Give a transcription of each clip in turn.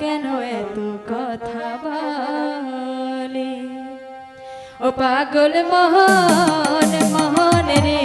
কেন এত কথা বলে? ও পাগল মোহন মোহন রে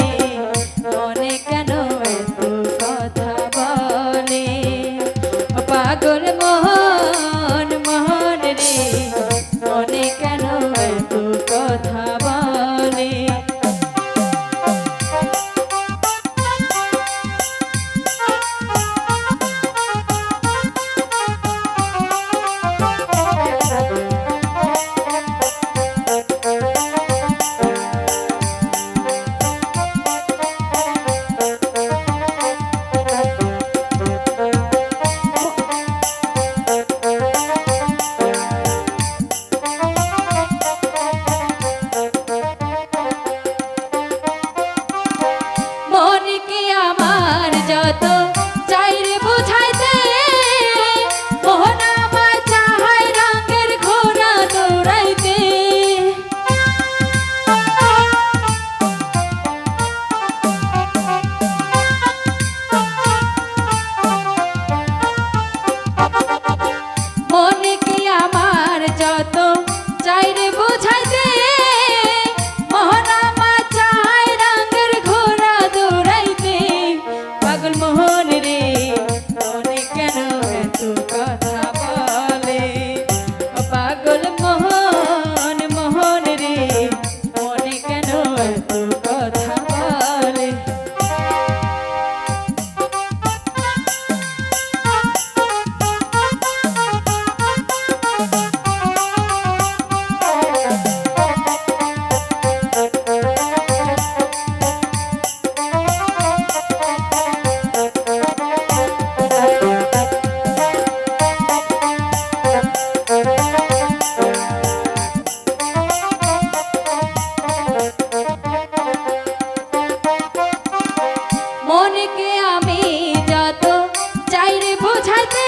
বোঝাতে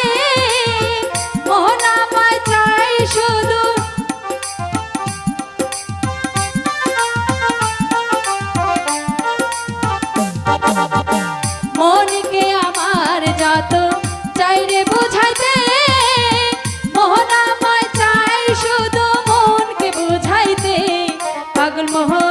মোহন আমার যত চাই রে বোঝাইতে। মোহন আমায় চাই শুধু মনকে বোঝাইতে। পাগল মোহন